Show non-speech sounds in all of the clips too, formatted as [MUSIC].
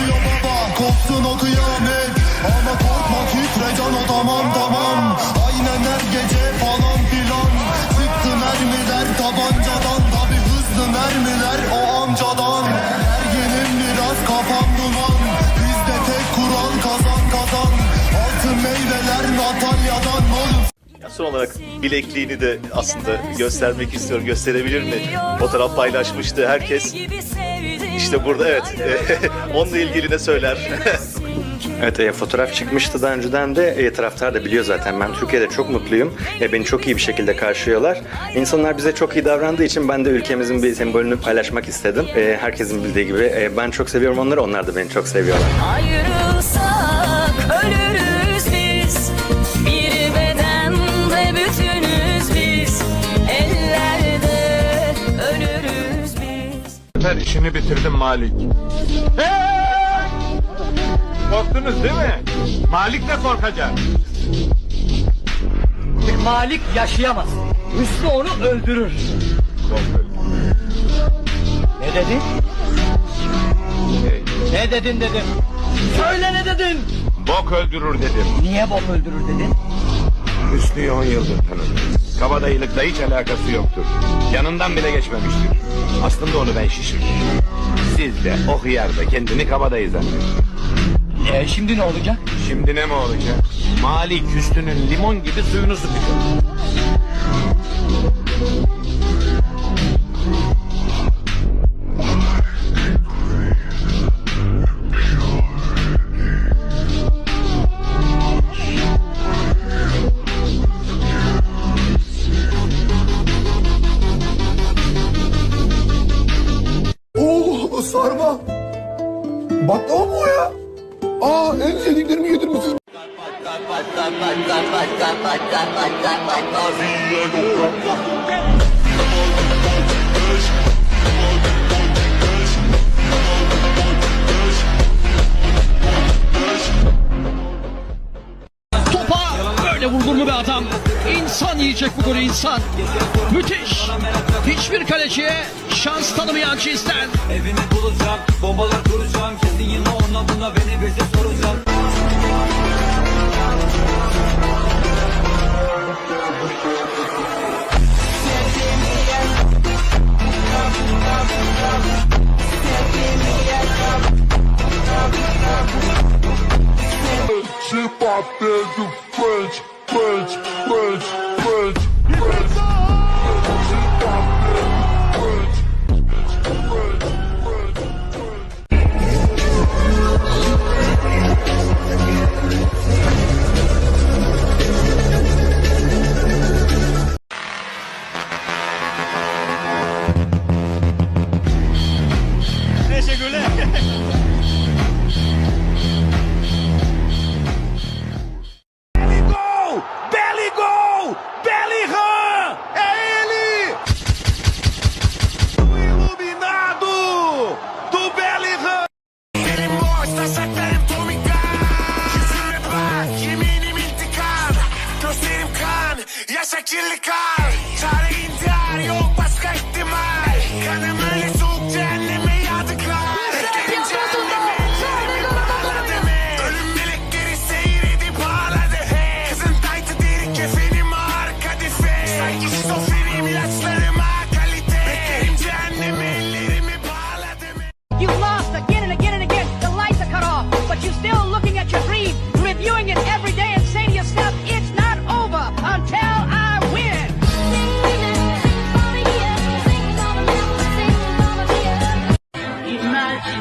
basıyor baba Kopsun o kıyamet. Ama korkma titre can o tamam tamam son olarak bilekliğini de aslında göstermek istiyorum. Gösterebilir mi? Fotoğraf paylaşmıştı herkes. İşte burada evet. [LAUGHS] Onunla ilgili ne söyler? [LAUGHS] Evet e, fotoğraf çıkmıştı daha önceden de e, taraftar da biliyor zaten ben Türkiye'de çok mutluyum. E, beni çok iyi bir şekilde karşılıyorlar. İnsanlar bize çok iyi davrandığı için ben de ülkemizin bir sembolünü paylaşmak istedim. E, herkesin bildiği gibi e, ben çok seviyorum onları onlar da beni çok seviyorlar. Ayrılsak ölürüz Her işini bitirdim Malik. Korktunuz değil mi? Malik de korkacak. Malik yaşayamaz. Hüsnü onu öldürür. Ne dedin? Ne dedin dedim. Söyle ne dedin? Bok öldürür dedim. Niye bok öldürür dedin? Hüsnü'yü on yıldır tanırım. Kabadayılıkla hiç alakası yoktur. Yanından bile geçmemiştir. Aslında onu ben şişirdim. Siz de o hıyar da kendini kabadayı zannediyor. E şimdi ne olacak? Şimdi ne mi olacak? Malik Hüsnü'nün limon gibi suyunu sıkacak. Baklava mı o ya? Aa en sevdiklerimi yedirmişsiniz. Mu be adam? İnsan yiyecek bu golü insan. Müthiş. Hiçbir kaleciye şans tanımayan cinsten. Evini bulacağım, bombalar kuracağım Kesin yine ona buna beni bize soracağım Chip up there, you French, Bridge. Bridge. Bridge. Bridge. Çare intihar yok başka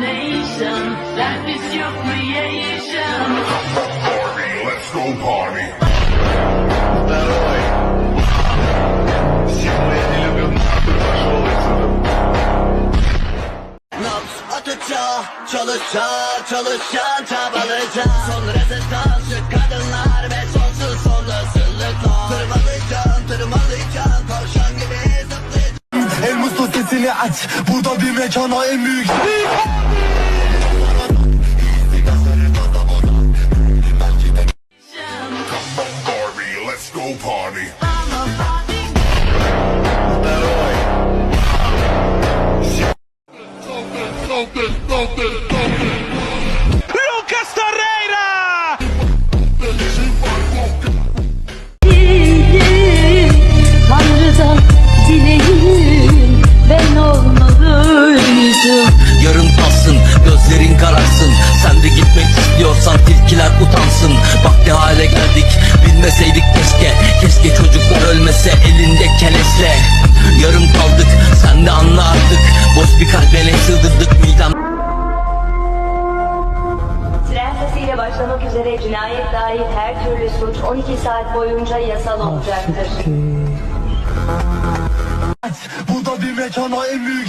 Imagination, that is your creation Let's go party. Nabz atacağım, çalışacağım, çalışacağım, çabalayacağım. Son rezestans, kadınlar ve sonsuz sonrasılıklar. Tırmalayacağım, sesini aç. Burada bir mekana en büyük. bir kalbine çıldırdık midem başlamak üzere cinayet dahil her türlü suç 12 saat boyunca yasal olacaktır. Burada bir mekana en büyük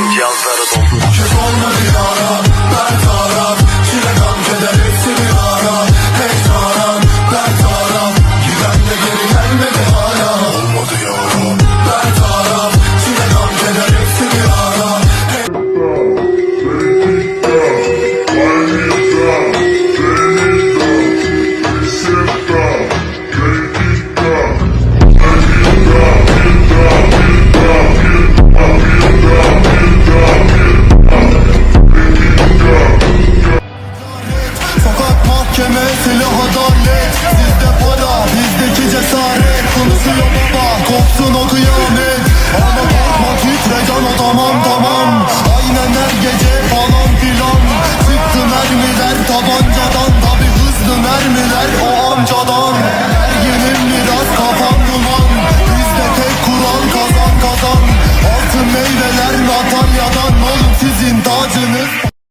Angel Zero Mahkeme silah adalet. Sizde para bizdeki cesaret. Konuşuyor baba kopsun o kıyamet. Ama korkma titre cana tamam tamam. Aynen her gece falan filan. Çıktı mermiler tabancadan Tabi hızlı mermiler.